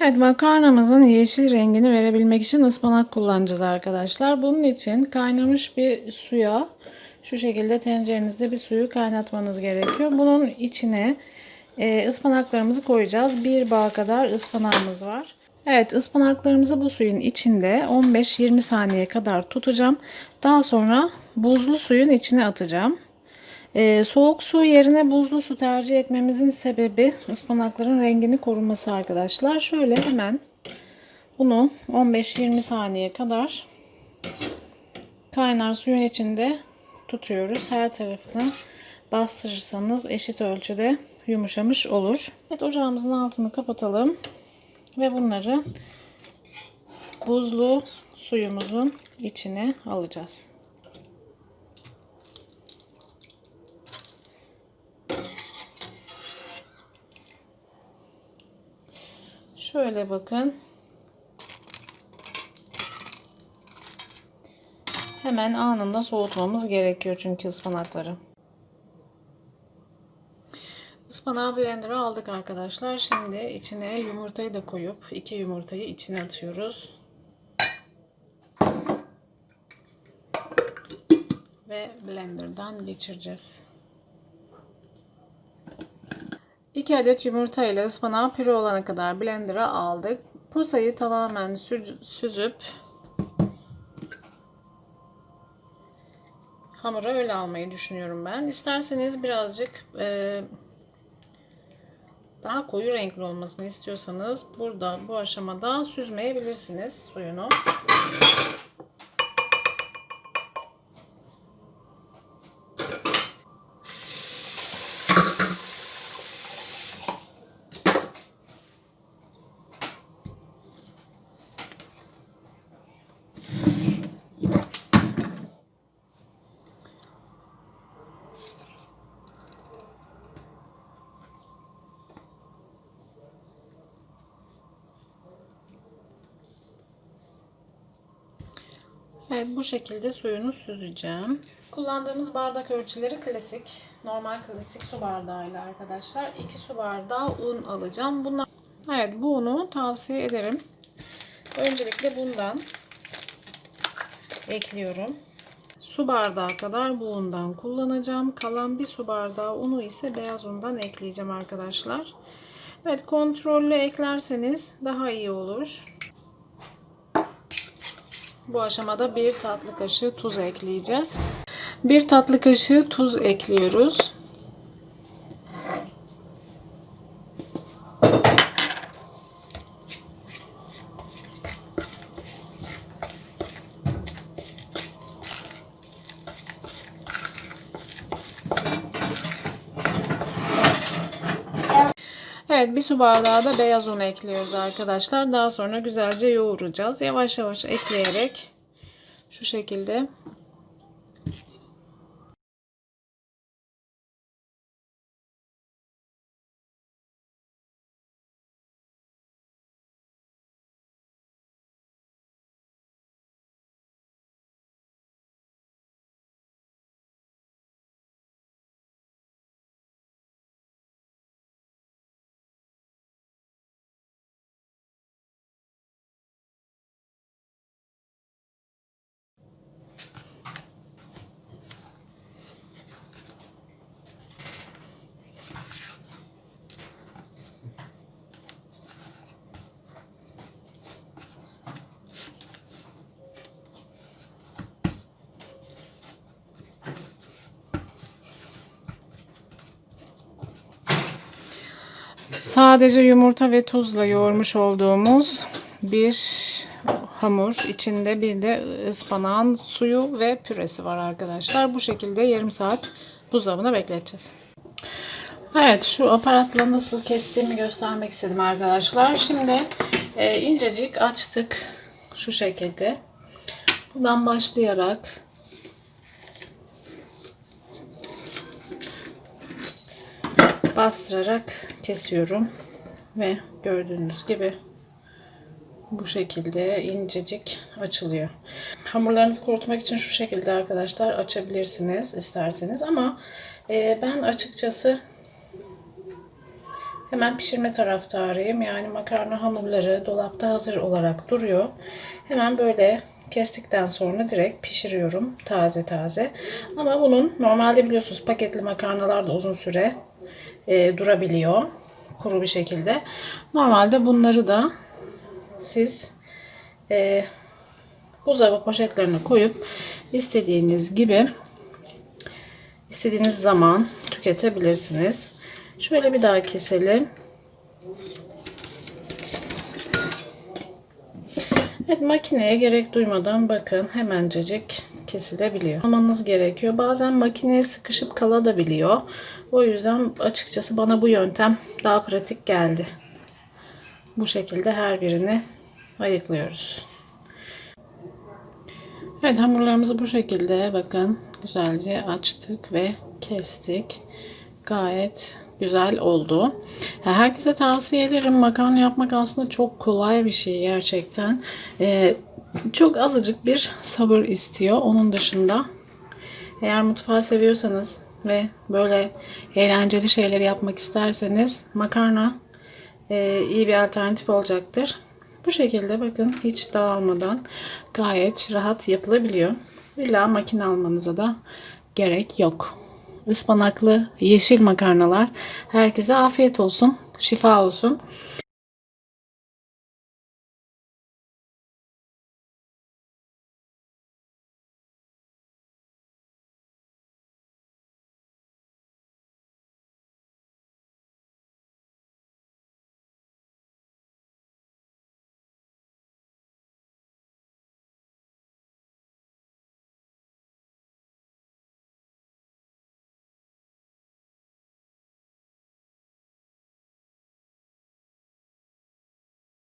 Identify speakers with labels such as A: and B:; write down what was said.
A: Evet makarnamızın yeşil rengini verebilmek için ıspanak kullanacağız arkadaşlar. Bunun için kaynamış bir suya şu şekilde tencerenizde bir suyu kaynatmanız gerekiyor. Bunun içine e, ıspanaklarımızı koyacağız. Bir bağ kadar ıspanağımız var. Evet ıspanaklarımızı bu suyun içinde 15-20 saniye kadar tutacağım. Daha sonra buzlu suyun içine atacağım. Ee, soğuk su yerine buzlu su tercih etmemizin sebebi ıspanakların rengini koruması arkadaşlar. Şöyle hemen bunu 15-20 saniye kadar kaynar suyun içinde tutuyoruz. Her tarafını bastırırsanız eşit ölçüde yumuşamış olur. Evet ocağımızın altını kapatalım ve bunları buzlu suyumuzun içine alacağız. Şöyle bakın. Hemen anında soğutmamız gerekiyor çünkü ıspanakları. Ispanağı blender'a aldık arkadaşlar. Şimdi içine yumurtayı da koyup iki yumurtayı içine atıyoruz. Ve blender'dan geçireceğiz. 2 adet yumurta ile ıspanağı püre olana kadar blender'a aldık. Posayı tamamen süzüp hamura öyle almayı düşünüyorum ben. İsterseniz birazcık e, daha koyu renkli olmasını istiyorsanız burada bu aşamada süzmeyebilirsiniz suyunu. Evet bu şekilde suyunu süzeceğim. Kullandığımız bardak ölçüleri klasik. Normal klasik su bardağıyla arkadaşlar. 2 su bardağı un alacağım. Bunlar Evet bu unu tavsiye ederim. Öncelikle bundan ekliyorum. Su bardağı kadar bu undan kullanacağım. Kalan bir su bardağı unu ise beyaz undan ekleyeceğim arkadaşlar. Evet kontrollü eklerseniz daha iyi olur. Bu aşamada bir tatlı kaşığı tuz ekleyeceğiz. Bir tatlı kaşığı tuz ekliyoruz. Evet bir su bardağı da beyaz un ekliyoruz arkadaşlar. Daha sonra güzelce yoğuracağız. Yavaş yavaş ekleyerek şu şekilde Sadece yumurta ve tuzla yoğurmuş olduğumuz bir hamur. İçinde bir de ıspanağın suyu ve püresi var arkadaşlar. Bu şekilde yarım saat buzdolabına bekleteceğiz. Evet şu aparatla nasıl kestiğimi göstermek istedim arkadaşlar. Şimdi e, incecik açtık şu şekilde. Buradan başlayarak bastırarak kesiyorum ve gördüğünüz gibi bu şekilde incecik açılıyor. Hamurlarınızı kurutmak için şu şekilde arkadaşlar açabilirsiniz isterseniz ama e, ben açıkçası Hemen pişirme taraftarıyım. Yani makarna hamurları dolapta hazır olarak duruyor. Hemen böyle kestikten sonra direkt pişiriyorum taze taze. Ama bunun normalde biliyorsunuz paketli makarnalar da uzun süre e, durabiliyor kuru bir şekilde. Normalde bunları da siz e, buzdolabı poşetlerine koyup istediğiniz gibi istediğiniz zaman tüketebilirsiniz. Şöyle bir daha keselim. Evet makineye gerek duymadan bakın hemencecik kesilebiliyor. Almanız gerekiyor. Bazen makineye sıkışıp kalabiliyor. O yüzden açıkçası bana bu yöntem daha pratik geldi. Bu şekilde her birini ayıklıyoruz. Evet hamurlarımızı bu şekilde bakın güzelce açtık ve kestik. Gayet güzel oldu. Herkese tavsiye ederim. Makarna yapmak aslında çok kolay bir şey gerçekten. Ee, çok azıcık bir sabır istiyor. Onun dışında eğer mutfağı seviyorsanız ve böyle eğlenceli şeyleri yapmak isterseniz makarna e, iyi bir alternatif olacaktır. Bu şekilde bakın hiç dağılmadan gayet rahat yapılabiliyor. İlla makine almanıza da gerek yok. Ispanaklı yeşil makarnalar. Herkese afiyet olsun, şifa olsun.